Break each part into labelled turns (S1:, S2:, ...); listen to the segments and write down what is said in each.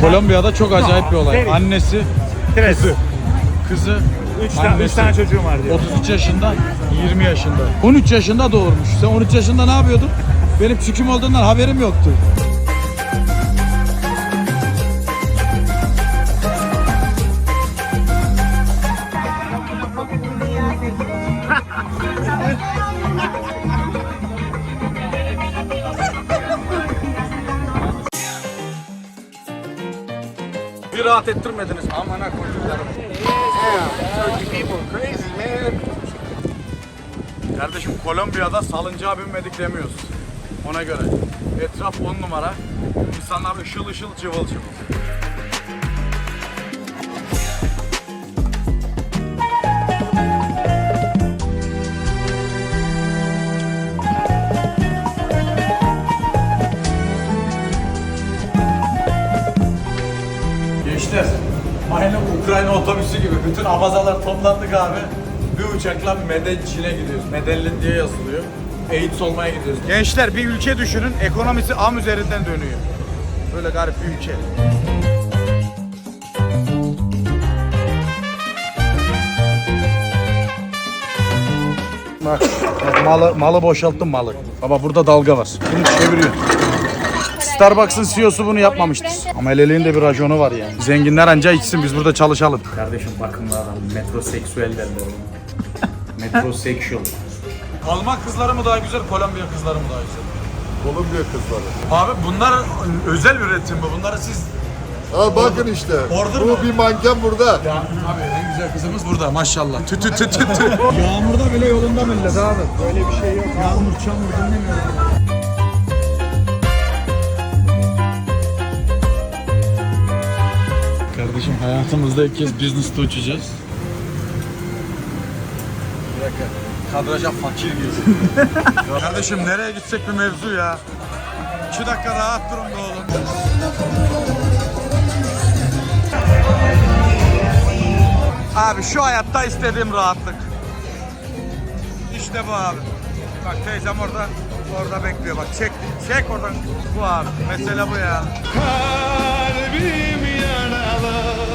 S1: Kolombiya'da çok acayip bir olay. Annesi,
S2: Tres.
S1: kızı, kızı,
S2: Üç tane, üç
S1: annesi.
S2: tane çocuğum var diyor.
S1: 33 yaşında, 20 yaşında. 13 yaşında doğurmuş. Sen 13 yaşında ne yapıyordun? Benim çüküm olduğundan haberim yoktu. Ettirmediniz. Amına koyduklarım. Kardeşim Kolombiya'da salıncağa binmedik demiyoruz. Ona göre. Etraf 10 numara. İnsanlar ışıl ışıl cıvıl cıvıl. Abazalar toplandık abi. Bir uçakla Medellin'e gidiyoruz. Medellin diye yazılıyor. AIDS olmaya gidiyoruz. Gençler bir ülke düşünün, ekonomisi am üzerinden dönüyor. Böyle garip bir ülke. Bak, bak malı, malı boşalttım malı. Baba burada dalga var. Bunu çeviriyor. Starbucks'ın CEO'su bunu yapmamıştır. Ama el elinde bir raconu var yani. Zenginler anca içsin biz burada çalışalım. Kardeşim bakımlı adam. Metroseksüel derler ona. Metrosexual. Alman kızları mı daha güzel, Kolombiya kızları mı daha güzel?
S3: Kolombiya kızları.
S1: Abi bunlar özel üretim mi? Bunları siz...
S3: Ha bakın işte.
S1: Order
S3: Bu
S1: mı?
S3: bir manken burada.
S1: Ya abi en güzel kızımız burada maşallah. Tü tü tü tü tü. Yağmurda bile yolunda millet abi. Böyle bir şey yok. Yağmur çamur dinlemiyorum. Kardeşim hayatımızda ilk kez business'ta uçacağız. Bir dakika. Kadraja fakir girdi. Kardeşim nereye gitsek bir mevzu ya. İki dakika rahat durun be oğlum. Abi şu hayatta istediğim rahatlık. İşte bu abi. Bak teyzem orada orada bekliyor bak çek çek oradan bu abi. Mesele bu ya. Kalbim yaralı.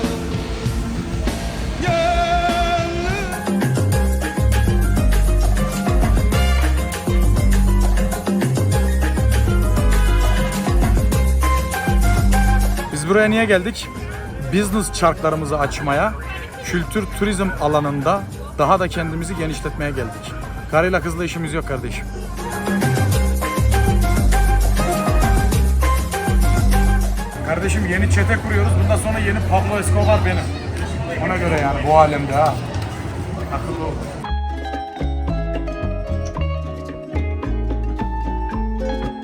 S1: Biz buraya niye geldik? Business çarklarımızı açmaya, kültür turizm alanında daha da kendimizi genişletmeye geldik. Karıyla kızla işimiz yok kardeşim. Kardeşim yeni çete kuruyoruz. Bundan sonra yeni Pablo Escobar benim. Ona göre yani bu alemde ha. Akıllı ol.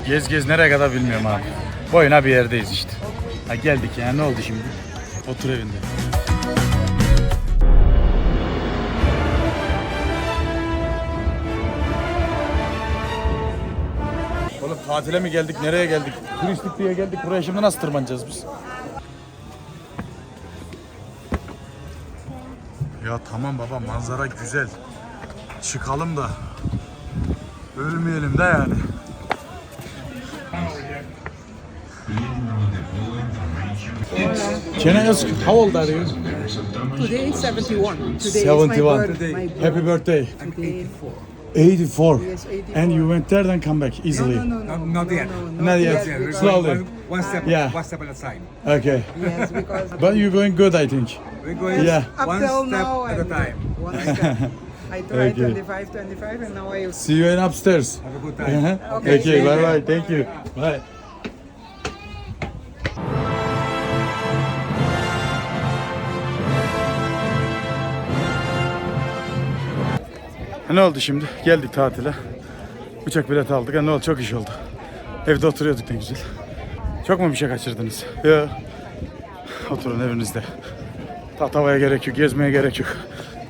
S1: Gez gez nereye kadar bilmiyorum abi. Boyuna bir yerdeyiz işte. Ha geldik yani ne oldu şimdi? Otur evinde. Tatile mi geldik? Nereye geldik? Turistik diye geldik. Buraya şimdi nasıl tırmanacağız biz? Ya tamam baba manzara güzel. Çıkalım da ölmeyelim de yani. Can I ask how old are you?
S4: Today 71. Today
S1: 71.
S4: is my birthday.
S1: Happy birthday.
S4: birthday.
S1: 84.
S4: Yes, 84.
S1: And you went there then come back easily.
S4: No, no, no, no,
S5: not
S4: no,
S5: yet.
S4: no,
S1: Not
S4: not
S1: yet.
S4: yet.
S1: Slowly.
S5: One, one step,
S1: Yeah.
S5: one step at a time.
S1: Okay.
S4: Yes, because
S1: But you're going good I think.
S5: We're going
S1: Yeah.
S4: up
S5: one
S4: till
S5: step
S4: now
S5: at a
S4: I'm
S5: time.
S4: One step. I tried
S1: Okay.
S4: 25, 25, and now I.
S1: See you in upstairs.
S5: Have a good time.
S1: Uh-huh.
S4: Okay,
S1: Okay,
S4: thank
S1: bye bye. Thank you. Bye. Ne oldu şimdi? Geldik tatile. Uçak bileti aldık. Ha, ne oldu? Çok iş oldu. Evde oturuyorduk ne güzel. Çok mu bir şey kaçırdınız? Yok. Oturun evinizde. Tatavaya gerek yok, gezmeye gerek yok.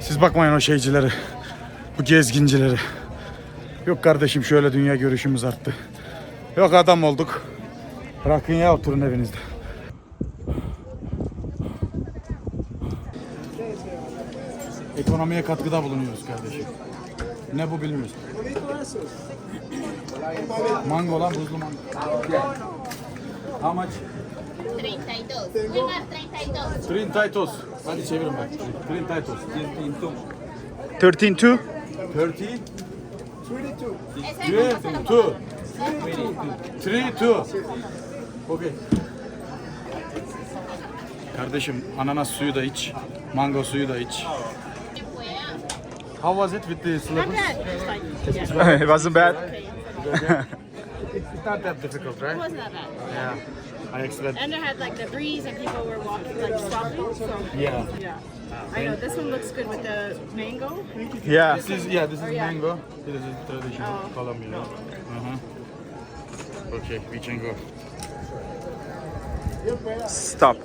S1: Siz bakmayın o şeycilere, bu gezgincilere. Yok kardeşim şöyle dünya görüşümüz arttı. Yok adam olduk. Bırakın ya oturun evinizde. Ekonomiye katkıda bulunuyoruz kardeşim. Ne bu bilmiyoruz. Mango lan buzlu mango. How much?
S2: 32. Venga, 32.
S1: Trintaitos. Hadi çevirin bak. Trintaitos.
S5: 13 2.
S1: 30.
S2: Ese
S1: Yeah,
S2: es el
S1: two. Three, two. Okay. Kardeşim ananas suyu da iç. Mango suyu da iç. How was it with the slippers?
S5: it wasn't bad.
S1: It's not that difficult, right?
S6: It wasn't that bad.
S1: Yeah. I expect.
S6: And it had like the breeze and people were walking, like stopping. So
S1: Yeah.
S6: yeah. I know this one looks good with the mango.
S5: Yeah.
S1: This is yeah. This is
S6: yeah.
S1: mango. This is traditional
S6: Oh.
S1: Colombian. Uh-huh. Okay, we can go.
S5: Stop.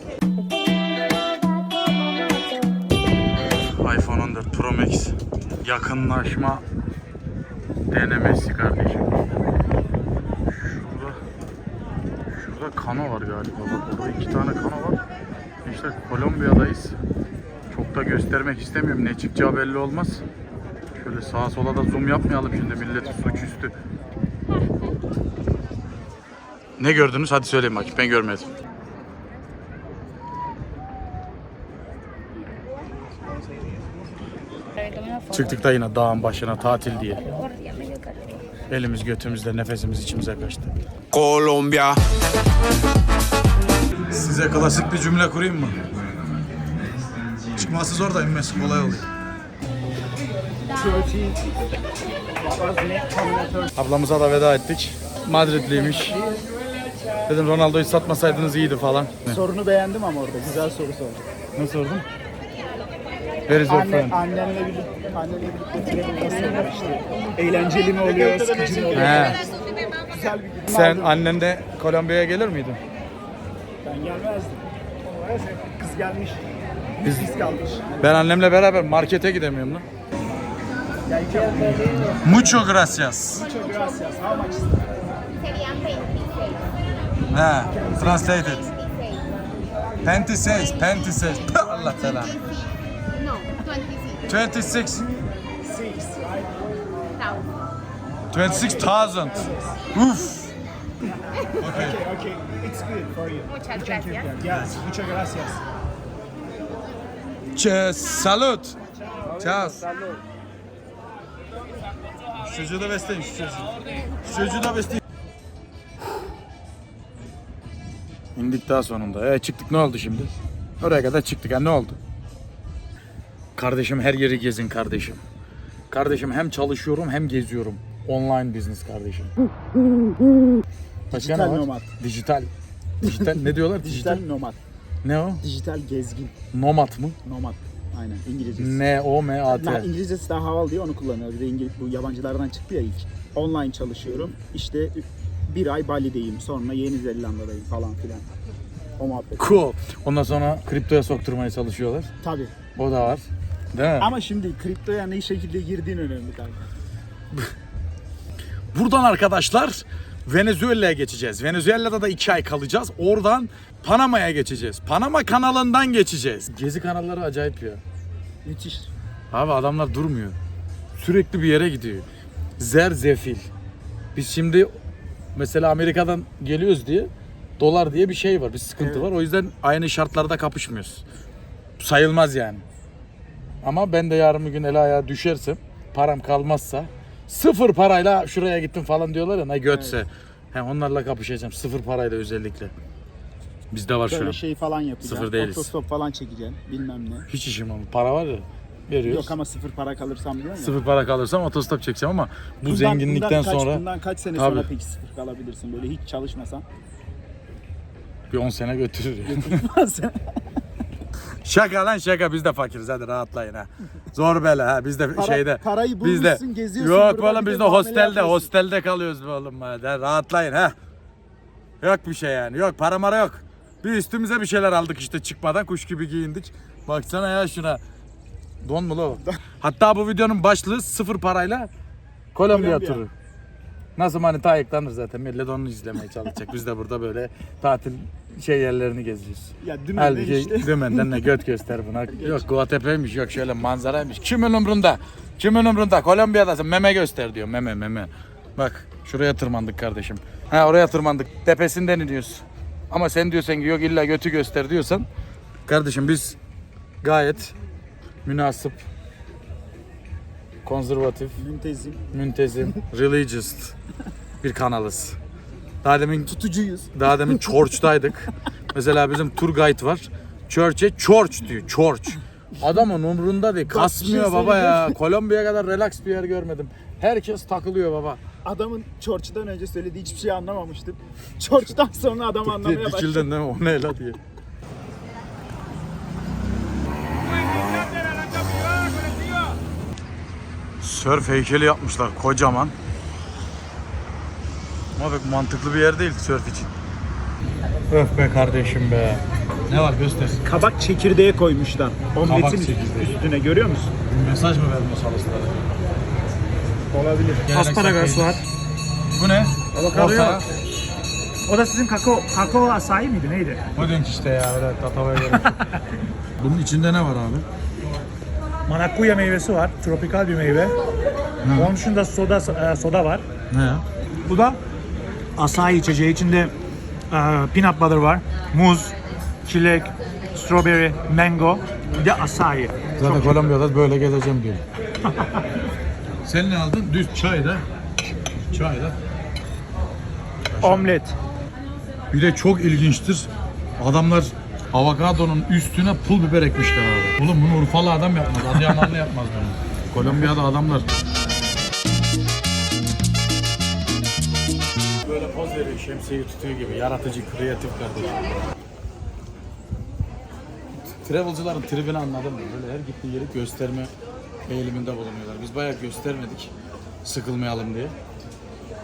S1: iPhone 14 Pro Max yakınlaşma denemesi kardeşim. Şurada şurada kano var galiba. Bak orada iki tane kano var. İşte Kolombiya'dayız. Çok da göstermek istemiyorum. Ne çıkacağı belli olmaz. Şöyle sağa sola da zoom yapmayalım şimdi milleti suçüstü. Ne gördünüz? Hadi söyleyin bakayım. Ben görmedim. Çıktık da yine dağın başına tatil diye. Elimiz götümüzde nefesimiz içimize kaçtı.
S5: Colombia.
S1: Size klasik bir cümle kurayım mı? Çıkması zor da inmesi kolay oluyor. Ablamıza da veda ettik. Madridliymiş. Dedim Ronaldo'yu satmasaydınız iyiydi falan.
S7: Sorunu beğendim ama orada güzel soru sordu.
S1: Ne sordun? Where is your
S7: Anne,
S1: friend?
S7: annenle birlikte, annenle birlikte travel nasıl olur işte. Eğlenceli mi oluyor, sıkıcı mı oluyor?
S1: He.
S7: Güzel bir gün.
S1: Sen annen de Kolombiya'ya gelir miydin?
S7: Ben gelmezdim. Kız gelmiş.
S1: Biz-
S7: Biz kalmış.
S1: Ben annemle beraber markete gidemiyorum lan. Mucho gracias.
S7: Muchas gracias. How much?
S2: Serían 26.
S1: Ha, translated. 26, 26. Allah selam.
S2: 26.
S1: 26.
S7: Six, right?
S1: 26,000. Uf.
S7: Okay, okay. It's good for you.
S2: Muchas gracias.
S7: Yes, muchas gracias.
S1: Ç- Salut. Ciao. Çocuğu da besleyin şu çocuğu. Çocuğu da besleyin. İndik daha sonunda. E çıktık ne oldu şimdi? Oraya kadar çıktık. Ha ne oldu? Kardeşim her yeri gezin kardeşim. Kardeşim hem çalışıyorum hem geziyorum. Online business kardeşim.
S7: Dijital
S1: var?
S7: nomad.
S1: Dijital. Dijital ne diyorlar?
S7: Dijital
S1: Dijital.
S7: nomad.
S1: Ne o?
S7: Dijital gezgin.
S1: Nomad mı?
S7: Nomad. Aynen İngilizcesi.
S1: N O M A
S7: Ha,
S1: T.
S7: İngilizcesi daha havalı diye onu kullanıyor. Bir de İngiliz, bu yabancılardan çıktı ya ilk. Online çalışıyorum. İşte bir ay Bali'deyim. Sonra Yeni Zelanda'dayım falan filan. O muhabbet.
S1: Cool. Ondan sonra kriptoya sokturmaya çalışıyorlar.
S7: Tabii.
S1: O da var. Değil mi?
S7: Ama şimdi kriptoya ne şekilde girdiğin önemli tabii.
S1: Buradan arkadaşlar Venezuela'ya geçeceğiz. Venezuela'da da iki ay kalacağız. Oradan Panama'ya geçeceğiz. Panama kanalından geçeceğiz. Gezi kanalları acayip ya.
S7: Müthiş.
S1: Abi adamlar durmuyor. Sürekli bir yere gidiyor. Zer zefil. Biz şimdi mesela Amerika'dan geliyoruz diye dolar diye bir şey var. Bir sıkıntı var. O yüzden aynı şartlarda kapışmıyoruz. Sayılmaz yani. Ama ben de yarın bir gün el ayağa düşersem param kalmazsa sıfır parayla şuraya gittim falan diyorlar ya ne götse. He, onlarla kapışacağım sıfır parayla özellikle. Bizde var şu an.
S7: Böyle şey falan yapacaksın.
S1: Sıfır değiliz.
S7: Otostop falan çekeceksin. Bilmem ne.
S1: Hiç işim ama para var ya veriyoruz.
S7: Yok ama sıfır para kalırsam diyor ya.
S1: Sıfır para kalırsam otostop çekeceğim ama bu
S7: Bundan-
S1: zenginlikten
S7: bundan kaç,
S1: sonra
S7: Bundan kaç sene
S1: Tabii.
S7: sonra peki sıfır kalabilirsin böyle hiç çalışmasan?
S1: bir 10 sene götürür. şaka lan şaka biz de fakiriz hadi rahatlayın ha. Zor bela ha biz de
S7: Para-
S1: şeyde
S7: parayı
S1: biz de
S7: bulmuşsun, geziyorsun
S1: Yok
S7: burada,
S1: oğlum
S7: bir
S1: biz
S7: de
S1: de
S7: muamele
S1: hostelde
S7: yapıyorsun.
S1: hostelde kalıyoruz be oğlum hadi rahatlayın ha. Yok bir şey yani yok para mara yok. Bir üstümüze bir şeyler aldık işte çıkmadan kuş gibi giyindik. Baksana ya şuna. Don mu la o? Hatta bu videonun başlığı sıfır parayla Kolombiya,
S7: Kolombiya.
S1: turu. Nasıl manita ayıklanır zaten. Millet onu izlemeye çalışacak. Biz de burada böyle tatil şey yerlerini geziyoruz.
S7: Ya dümenden
S1: Halbuki
S7: işte.
S1: dümenden ne göt göster buna. yok Guatepe'ymiş yok şöyle manzaraymış. Kimin umrunda? Kimin umrunda? Kolombiya'dasın meme göster diyor. Meme meme. Bak şuraya tırmandık kardeşim. Ha oraya tırmandık. Tepesinden iniyoruz. Ama sen diyorsan ki yok illa götü göster diyorsan kardeşim biz gayet münasip konservatif
S7: Müntezim.
S1: müntezim, religious bir kanalız. Daha demin
S7: Tutucuyuz.
S1: daha demin Church'taydık. Mesela bizim tour guide var. Church'e Church diyor. Church. Adamın umrunda değil. Kasmıyor baba ya. Kolombiya kadar relax bir yer görmedim. Herkes takılıyor baba.
S7: Adamın Church'tan önce söylediği hiçbir şey anlamamıştım. Church'tan sonra adam anlamaya başladı.
S1: Dikildin değil mi? O ne la diye. Sörf heykeli yapmışlar kocaman. Ama pek mantıklı bir yer değil sörf için. Öf be kardeşim be. Ne var göster.
S7: Kabak çekirdeği koymuşlar. Omletin
S1: Kabak çekirdeği.
S7: üstüne görüyor musun?
S1: Mesaj mı vermiş halasılara?
S7: Olabilir.
S1: Asparagas var. Bu ne?
S8: Avokado
S1: Orta.
S8: yok. O da sizin kakao, kakao asayi miydi neydi?
S1: Bu denk işte ya öyle tatavaya göre. Bunun içinde ne var abi?
S8: Manakuya meyvesi var. Tropikal bir meyve. Onun dışında soda e, soda var.
S1: Ne ya?
S8: Bu da asayi içeceği. içinde e, peanut butter var. Muz, çilek, strawberry, mango. Bir de asayi.
S1: Zaten Kolombiya'da böyle gezeceğim diyor. Sen ne aldın? Düz çay da. Çay da.
S8: Omlet.
S1: Bir de çok ilginçtir. Adamlar avokadonun üstüne pul biber ekmişler abi. Oğlum bunu Urfalı adam yapmaz. Adıyamanlı yapmaz bunu. Kolombiya'da adamlar. Şemsiyeyi tutuyor gibi. Yaratıcı, kreatif kardeşim. Travelcıların tribini anladın mı? Böyle her gittiği yeri gösterme eğiliminde bulunuyorlar. Biz bayağı göstermedik sıkılmayalım diye.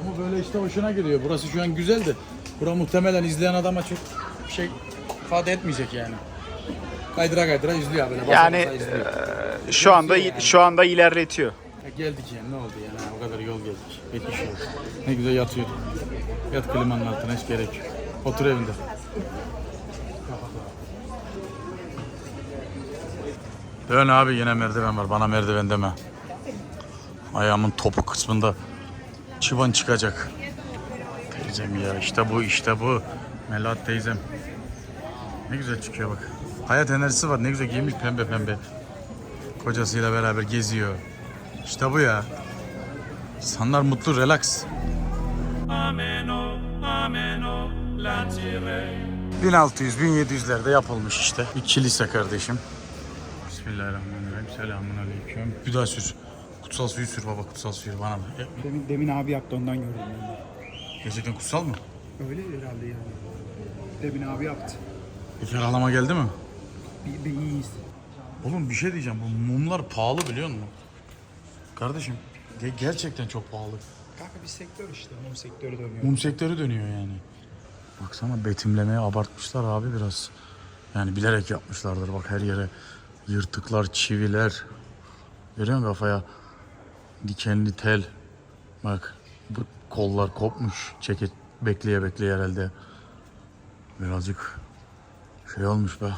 S1: Ama böyle işte hoşuna gidiyor. Burası şu an güzel de bura muhtemelen izleyen adama çok bir şey ifade etmeyecek yani. Kaydıra kaydıra izliyor böyle. basa
S5: Yani
S1: basa izliyor.
S5: şu anda şu anda ilerletiyor.
S1: Ya geldik yani ne oldu yani o kadar yol geldik. Yetmiş yol. Ne güzel yatıyor. Yat klimanın altına hiç gerek yok. Otur evinde. Dön abi yine merdiven var. Bana merdiven deme. Ayağımın topu kısmında çıban çıkacak. Teyzem ya işte bu işte bu. Melat teyzem. Ne güzel çıkıyor bak. Hayat enerjisi var. Ne güzel giymiş pembe pembe. Kocasıyla beraber geziyor. İşte bu ya. İnsanlar mutlu, relax. 1600-1700'lerde yapılmış işte. Bir kilise kardeşim. Bismillahirrahmanirrahim. Selamun aleyküm. Bir daha sür. Kutsal suyu sür baba, kutsal suyu bana da. E,
S7: Demin, demin abi yaptı ondan gördüm ben.
S1: Gerçekten kutsal mı?
S7: Öyle herhalde yani. Demin abi yaptı.
S1: Bir ferahlama geldi mi?
S7: Bir, bir iyiyiz.
S1: Oğlum bir şey diyeceğim. Bu mumlar pahalı biliyor musun? Kardeşim ge- gerçekten çok pahalı.
S7: Kanka bir sektör işte. Mum sektörü dönüyor.
S1: Mum sektörü dönüyor yani. Baksana betimlemeye abartmışlar abi biraz. Yani bilerek yapmışlardır bak her yere yırtıklar, çiviler. Görüyor musun kafaya? Dikenli tel. Bak bu kollar kopmuş. Çeket bekleye bekleye herhalde. Birazcık şey olmuş be.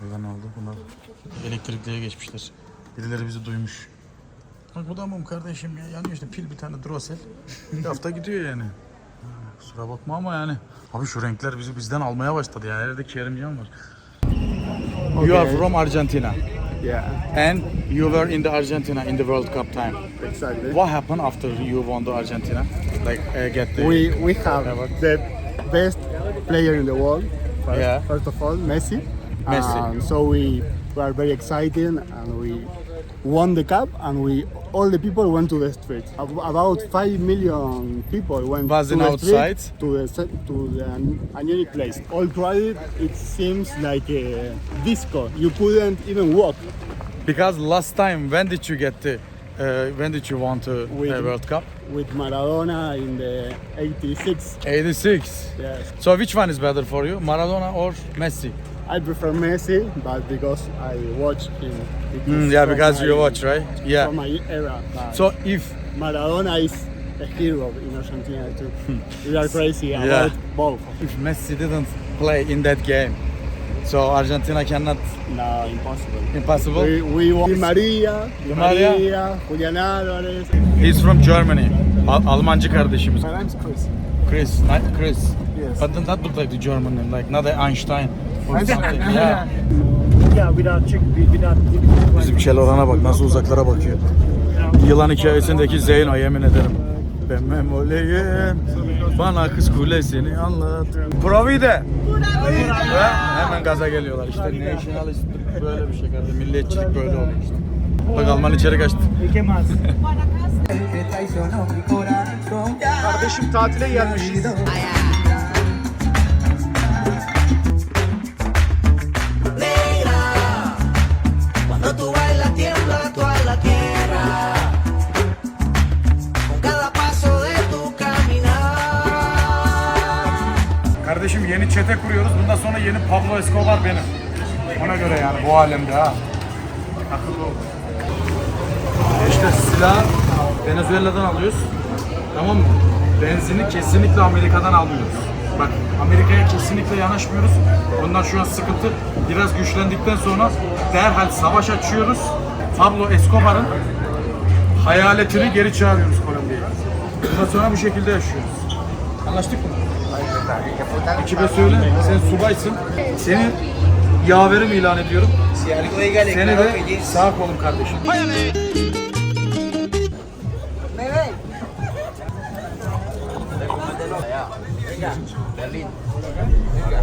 S1: Buradan aldı bunlar. Elektrikliğe geçmişler. Birileri bizi duymuş. Bak bu da mum kardeşim ya. Yanıyor işte pil bir tane Duracell. Bir hafta gidiyor yani. Kusura bakma ama yani. Abi şu renkler bizi bizden almaya başladı yani. Nerede Kerimcan var. You are from Argentina.
S9: Yeah,
S1: And you were in the Argentina in the World Cup time.
S9: exactly.
S1: What happened after you won the Argentina? Like uh, get the
S9: We we have the best player in the world. First,
S1: Yeah.
S9: first of all, Messi.
S1: Messi.
S9: Um, so we, we are very excited and we won the cup and we all the people went to the streets. About five million people went to the
S1: outside?
S9: street to the to the a unique place. All crowded. It seems like a disco. You couldn't even walk.
S1: Because last time when did you get the uh, when did you want the
S9: With-
S1: World Cup?
S9: With Maradona in the 86.
S1: 86.
S9: Yes.
S1: So which one is better for you, Maradona or Messi?
S9: I prefer Messi, but because I watch him.
S1: Mm, yeah, because
S9: my-
S1: you watch, right? Yeah.
S9: From my era.
S1: So if
S9: Maradona is a hero in Argentina too. we are crazy
S1: Yeah.
S9: about both.
S1: if Messi didn't play in that game, so Argentina cannot
S9: No, impossible.
S1: impossible.
S9: We, we want Di Maria, Di
S1: Di Maria.
S9: Maria, Julian Álvarez.
S1: He's from Germany. Al- Almancı kardeşimiz.
S9: My name's Chris.
S1: Chris, ni- Chris.
S7: yes.
S1: But then that looked like the German name, like not the Einstein or something. Yeah.
S8: Yeah, without chick, without
S1: Bizim Kelorana bak nasıl uzaklara bakıyor. Yılan hikayesindeki Zeyno yemin ederim. Ben memoleyim. Bana kız kulesini anlat. Provide. Ha, Hemen gaza geliyorlar işte. Nationalist böyle bir şey kardeşim. Milliyetçilik böyle oluyor işte. Bak Alman içeri kaçtı.
S7: Kardeşim tatile gelmişiz.
S1: Yeni çete kuruyoruz. Bundan sonra yeni Pablo Escobar benim. Ona göre yani bu alemde ha. Akıllı ol. İşte silah Venezuela'dan alıyoruz. Tamam mı? Benzini kesinlikle Amerika'dan almıyoruz. Bak Amerika'ya kesinlikle yanaşmıyoruz. Ondan şu an sıkıntı biraz güçlendikten sonra derhal savaş açıyoruz. Pablo Escobar'ın hayaletini geri çağırıyoruz Kolombiya'ya. Bundan sonra bu şekilde yaşıyoruz. Anlaştık mı? Ekibe söyle, sen subaysın. Seni yaverim ilan ediyorum. Seni de sağ kolum kardeşim.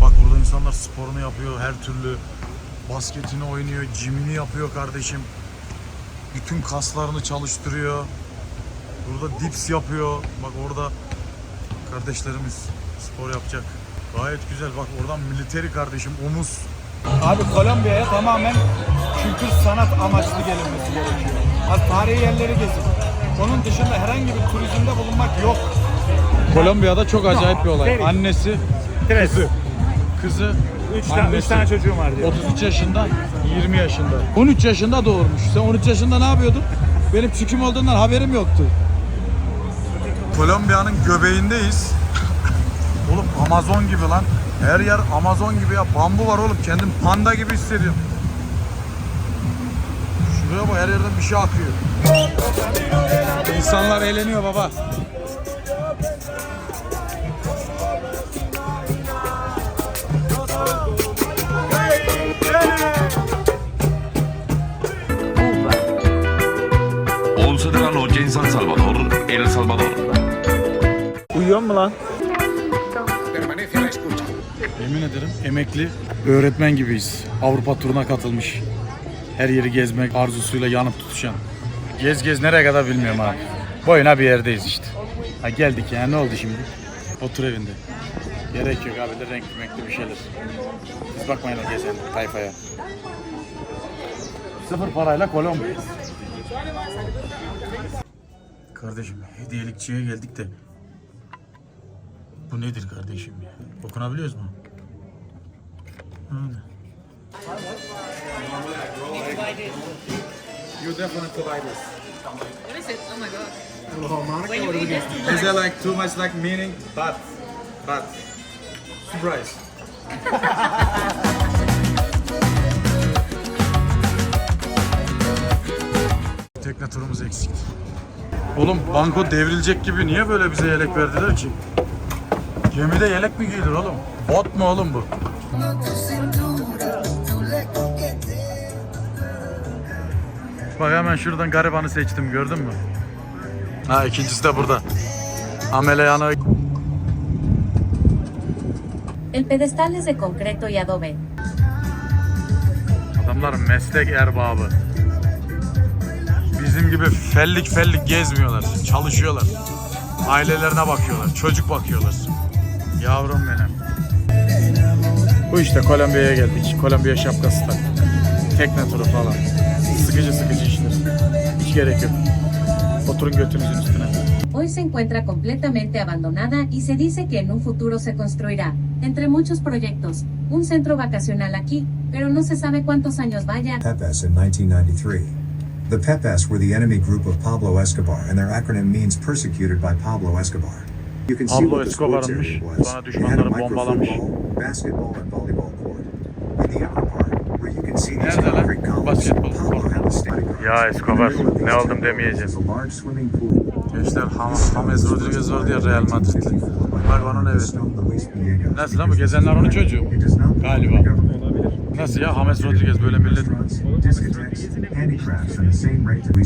S1: Bak burada insanlar sporunu yapıyor her türlü. Basketini oynuyor, jimini yapıyor kardeşim. Bütün kaslarını çalıştırıyor. Burada dips yapıyor. Bak orada kardeşlerimiz spor yapacak. Gayet güzel. Bak oradan militeri kardeşim omuz. Abi Kolombiya'ya tamamen kültür sanat amaçlı gelinmesi gerekiyor. Az tarihi yerleri gezin. Onun dışında herhangi bir turizmde bulunmak yok. Kolombiya'da çok acayip bir olay. Annesi, kızı, kızı,
S8: Üç tane, üç tane çocuğum var diyor.
S1: 33 yaşında, 20 yaşında. 13 yaşında doğurmuş. Sen 13 yaşında ne yapıyordun? Benim çüküm olduğundan haberim yoktu. Kolombiya'nın göbeğindeyiz. Oğlum Amazon gibi lan. Her yer Amazon gibi ya. Bambu var oğlum. Kendim panda gibi hissediyorum. Şuraya bak her yerden bir şey akıyor. İnsanlar eğleniyor baba.
S10: Cuba. 11 de la noche en San Salvador, El Salvador.
S7: Uyuyor mu lan?
S1: Yemin ederim emekli öğretmen gibiyiz. Avrupa turuna katılmış. Her yeri gezmek arzusuyla yanıp tutuşan. Gez gez nereye kadar bilmiyorum abi. Boyuna bir yerdeyiz işte. Ha geldik yani ne oldu şimdi? Otur evinde. Gerek yok abi de renkli renkli bir şeyler. Siz bakmayın o gezen tayfaya. Sıfır parayla Kolombiya. Kardeşim hediyelikçiye geldik de bu nedir kardeşim ya? Okunabiliyoruz mu? Öyle. You definitely buy this.
S6: What is it? Oh my god.
S1: Is there like too much like meaning? But, but, surprise. Tekne turumuz eksikti. Oğlum banko devrilecek gibi niye böyle bize yelek verdiler ki? Gemide yelek mi giyilir oğlum? Bot mu oğlum bu? Bak hemen şuradan garibanı seçtim gördün mü? Ha ikincisi de burada. Amele yanı
S6: El pedestal es de concreto y adobe.
S1: Adamlar meslek erbabı. Bizim gibi fellik fellik gezmiyorlar. Çalışıyorlar. Ailelerine bakıyorlar. Çocuk bakıyorlar. Yavrum benim. Bu işte Kolombiya'ya geldik. Kolombiya şapkası taktık. Tekne turu falan. Sıkıcı sıkıcı işler. Hiç gerek yok. Oturun götünüzün üstüne.
S6: Hoy se encuentra completamente abandonada y se dice que en un futuro se construirá, entre muchos proyectos, un centro vacacional aquí, pero no se sabe cuántos años vaya.
S11: PEPES in 1993. The PEPES were the enemy group of Pablo Escobar, and their acronym means persecuted by Pablo Escobar. You can see
S1: Pablo
S11: what the sports area was. They had a microfootball, basketball, and volleyball court. In the upper part, where you can see these concrete columns, Pablo.
S1: Ya Escobar, ne
S11: two
S1: demeyeceğim. Gençler James Rodriguez vardı ya Real Madrid'de. Bak onun
S11: Villegas.
S1: Nasıl lan bu gezenler onun çocuğu? Galiba. Nasıl ya James Rodriguez böyle millet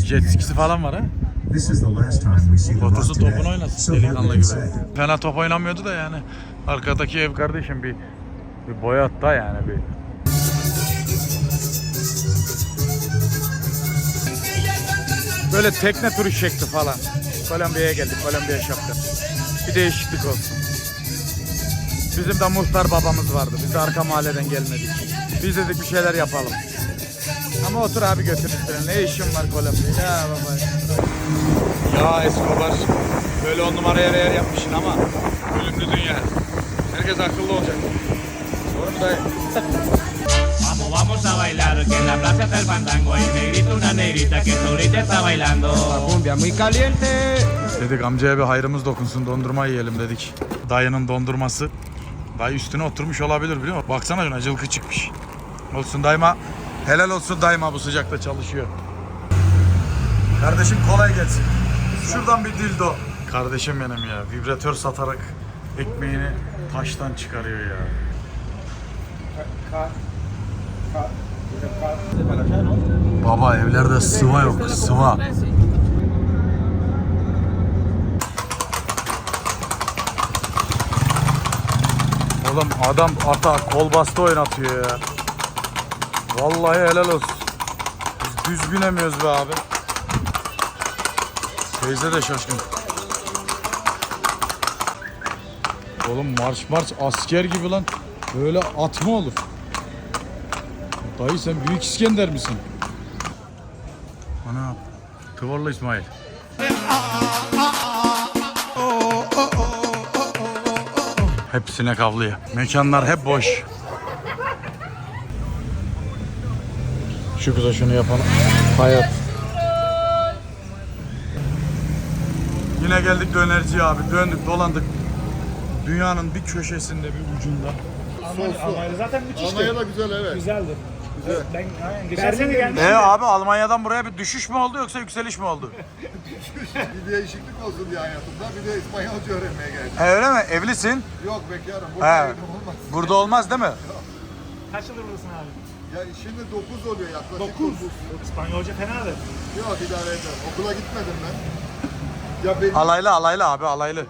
S1: jet skisi falan var ha. Otursun topunu oynasın delikanlı gibi. Fena top oynamıyordu da yani. Arkadaki ev kardeşim bir bir boyatta yani bir. Böyle tekne turu şekli falan. Kolombiya'ya geldik, Kolombiya şapka. Bir değişiklik olsun. Bizim de muhtar babamız vardı. Biz de arka mahalleden gelmedik. Biz dedik bir şeyler yapalım. Ama otur abi götür. Ne işin var Kolombiya? Ya baba. Ya Escobar böyle on numaraya yer yapmışsın ama ölümlü dünya. Herkes akıllı olacak. Doğru mu dayı?
S12: Vamos, a bailar, que en la plaza está el fandango. Hay negrito, una negrita que ahorita está bailando.
S1: Dedik amcaya bir hayrımız dokunsun dondurma yiyelim dedik. Dayının dondurması. Dayı üstüne oturmuş olabilir biliyor musun? Baksana şuna cılkı çıkmış. Olsun dayıma. Helal olsun dayıma bu sıcakta çalışıyor. Kardeşim kolay gelsin. Şuradan bir dildo. Kardeşim benim ya. Vibratör satarak ekmeğini taştan çıkarıyor ya. Baba evlerde sıva yok, sıva. Oğlum adam ata kol bastı oynatıyor ya. Vallahi helal olsun. Biz düz binemiyoruz be abi. Teyze de şaşkın. Oğlum marş marş asker gibi lan. Böyle at mı olur? Dayı sen büyük İskender misin? Ana. Kıvarlı İsmail. Hepsine kavlıyor. Mekanlar hep boş. Şu kıza şunu yapalım. Hayat. Yine geldik dönerciye abi. Döndük dolandık. Dünyanın bir köşesinde bir ucunda.
S8: Zaten müthişti.
S3: Almanya da güzel evet.
S8: Güzeldi. Ben aynen, geçen sene geldim.
S1: E abi Almanya'dan buraya bir düşüş mü oldu yoksa yükseliş mi oldu?
S3: Bir değişiklik olsun diye hayatımda. Bir de İspanyolca öğrenmeye geldim.
S1: E öyle mi? Evlisin.
S3: Yok bekarım.
S1: He.
S3: Burada evim olmaz.
S1: Burada olmaz değil mi?
S8: Kaç yıldır buradasın abi?
S3: Ya şimdi 9 oluyor yaklaşık.
S8: 9. İspanyolca fenadır.
S3: Yok idare eder. Okula gitmedim ben. Ya benim
S1: Alaylı alaylı abi alaylı.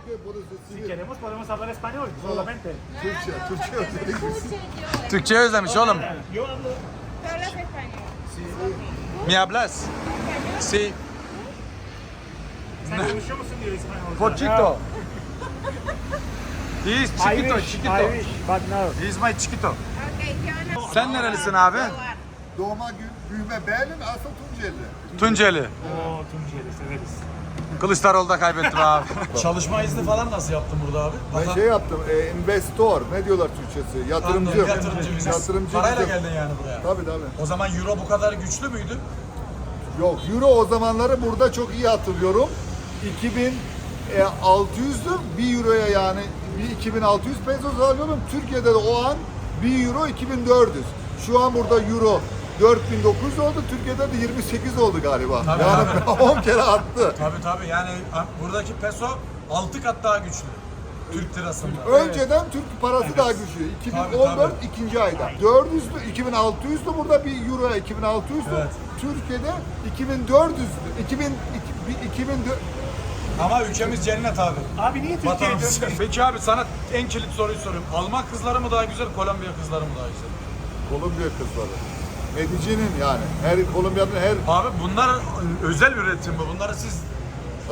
S8: Queremos podemos hablar español solamente.
S3: Türkçe, Türkçe özellikle.
S1: Türkçe özlemiş oğlum.
S8: Yo hablo
S2: hablas español?
S1: Mi hablas?
S8: Sen konuşuyor musun diyor İspanyolca.
S1: Pochito. He is chiquito,
S8: Irish,
S1: chiquito.
S8: Irish, but no.
S1: He is my chiquito.
S2: Okay, ¿qué onda?
S1: Sen nerelisin abi?
S3: Doğma gü- büyüme Berlin, asıl Tunceli.
S1: Tunceli.
S8: Oo Tunceli severiz.
S1: Kılıçdaroğlu'da kaybettim abi. Çalışma izni falan nasıl yaptın burada abi?
S3: Ben şey yaptım, e, investor, ne diyorlar Türkçesi? Yatırımcı.
S1: yatırımcı vizesi.
S3: Yatırımcı
S1: Parayla
S3: vizesi.
S1: geldin yani buraya.
S3: Tabii tabii.
S1: O zaman euro bu kadar güçlü müydü?
S3: Yok, euro o zamanları burada çok iyi hatırlıyorum. 2600'dü, 1 euroya yani bir 2600 peso alıyorum. Türkiye'de de o an 1 euro 2400. Şu an burada euro 4900 oldu, Türkiye'de de 28 oldu galiba.
S1: Tabii,
S3: yani 10 kere arttı.
S1: Tabii tabii yani buradaki peso 6 kat daha güçlü. Türk lirasında.
S3: Önceden Türk parası daha güçlü. 2014
S1: Tabii,
S3: ikinci ayda. 400'lü 2600'lü burada bir euro 2600'lü.
S1: Evet.
S3: Türkiye'de 2400'lü. 2000 2004
S1: Ama ülkemiz cennet abi.
S8: Abi niye Türkiye'ye döndün?
S1: Peki abi sana en kilit soruyu soruyorum. Alman kızları mı daha güzel, Kolombiya kızları mı daha güzel?
S3: Kolombiya kızları. Medici'nin yani. Her Kolombiya'nın her
S1: Abi bunlar özel üretim mi? Bunları siz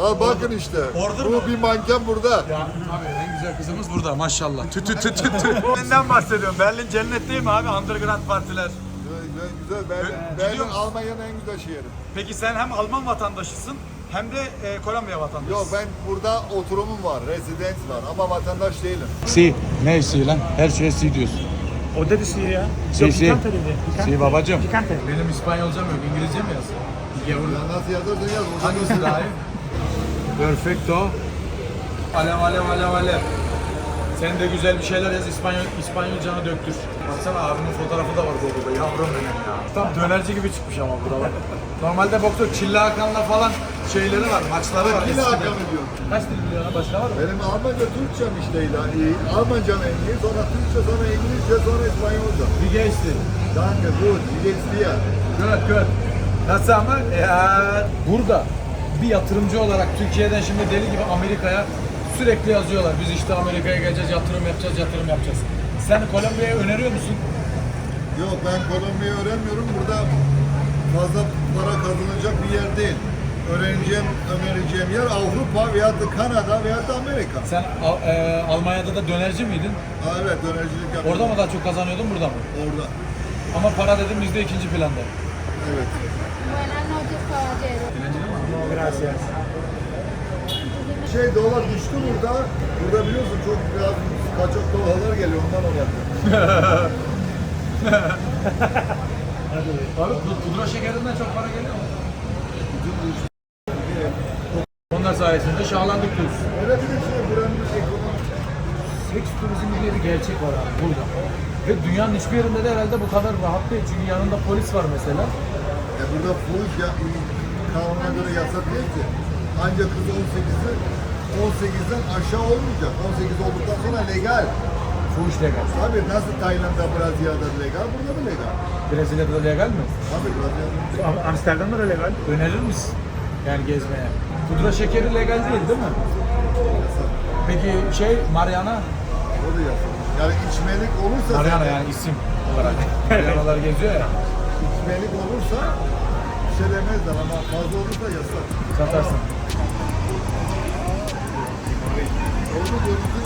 S3: Aa, bakın işte.
S1: Orada
S3: Bu
S1: mı?
S3: bir manken burada.
S1: Ya abi en güzel kızımız burada maşallah. Tü tü tü tü tü. Berlin'den bahsediyorum. Berlin cennet değil mi abi? Underground partiler.
S3: Güzel, güzel. Berlin,
S1: Gidiyor
S3: Berlin? Almanya'nın en güzel şehri.
S1: Peki sen hem Alman vatandaşısın hem de e, Kolombiya vatandaşısın.
S3: Yok ben burada oturumum var, rezidans var ama vatandaş değilim.
S1: Si. Ne si lan? Her şeye si diyorsun.
S8: O dedi si ya.
S1: Si,
S8: Yok,
S1: si.
S8: Picante dedi. Picante.
S1: Si babacım.
S8: Picante.
S1: Benim İspanyolcam yok. İngilizce mi yazsın?
S3: Ya nasıl yazarsan yaz. Oradan
S1: Hangisi daha iyi? Perfecto. Alev alev alev alev. Sen de güzel bir şeyler yaz İspanyol İspanyolcanı döktür. Baksana abimin fotoğrafı da var Google'da. Yavrum benim ya. Tam dönerci gibi çıkmış ama burada bak. Normalde boksör Çilla Hakan'la falan şeyleri var, maçları var.
S3: Yine
S1: eskiden.
S3: Hakan'ı diyorum.
S1: Kaç dil biliyor lan? Başka var mı?
S3: Benim Almanca Türkçem işte ilan iyi. Almancam en iyi, sonra Türkçe, sonra İngilizce, sonra İspanyolca.
S1: Bir geçti.
S3: Danke, gut, wie geht's dir?
S1: Good, good. Nasıl ama? Ya, burada bir yatırımcı olarak Türkiye'den şimdi deli gibi Amerika'ya sürekli yazıyorlar. Biz işte Amerika'ya geleceğiz, yatırım yapacağız, yatırım yapacağız. Sen Kolombiya'ya öneriyor musun?
S3: Yok ben Kolombiya'yı öğrenmiyorum. Burada fazla para kazanılacak bir yer değil. Öğreneceğim, önereceğim yer Avrupa veya da Kanada veya da Amerika.
S1: Sen Al- e, Almanya'da da dönerci miydin?
S3: Ha, evet dönercilik yapıyorum.
S1: Orada mı daha çok kazanıyordun, burada mı?
S3: Orada.
S1: Ama para dedim bizde ikinci planda.
S3: Evet.
S2: Buenas noches, caballero.
S1: Gracias.
S3: Şey dolar düştü burada. Burada biliyorsun çok biraz kaçak dolarlar geliyor ondan olabilir.
S1: Abi pudra şekerinden çok para geliyor mu? Onlar sayesinde şahlandık diyoruz.
S3: Öyle bir şey buranın ekonomi.
S1: Seks turizmi diye bir gerçek var abi burada. Ve dünyanın hiçbir yerinde de herhalde bu kadar rahat değil. Çünkü yanında polis var mesela.
S3: E burada fuhuş ya, kanuna göre yasak değil ki. Ancak kız 18'i 18'den aşağı olmayacak. 18 olduktan sonra legal.
S1: Fuhuş legal.
S3: Abi nasıl Tayland'da, Brezilya'da legal, burada da legal.
S1: Brezilya'da da legal mi?
S3: Abi Brezilya'da
S8: Am- Amsterdam'da da legal.
S1: Önerir misin? Yani gezmeye. Pudra şekeri legal değil değil mi? Peki şey Mariana?
S3: o da yasak. Yani içmelik olursa
S1: Mariana yani isim olarak. Marianalar geziyor ya.
S3: içmelik olursa bir şey demezler ama fazla olursa yasak.
S1: Satarsın.
S3: Oldu görüntü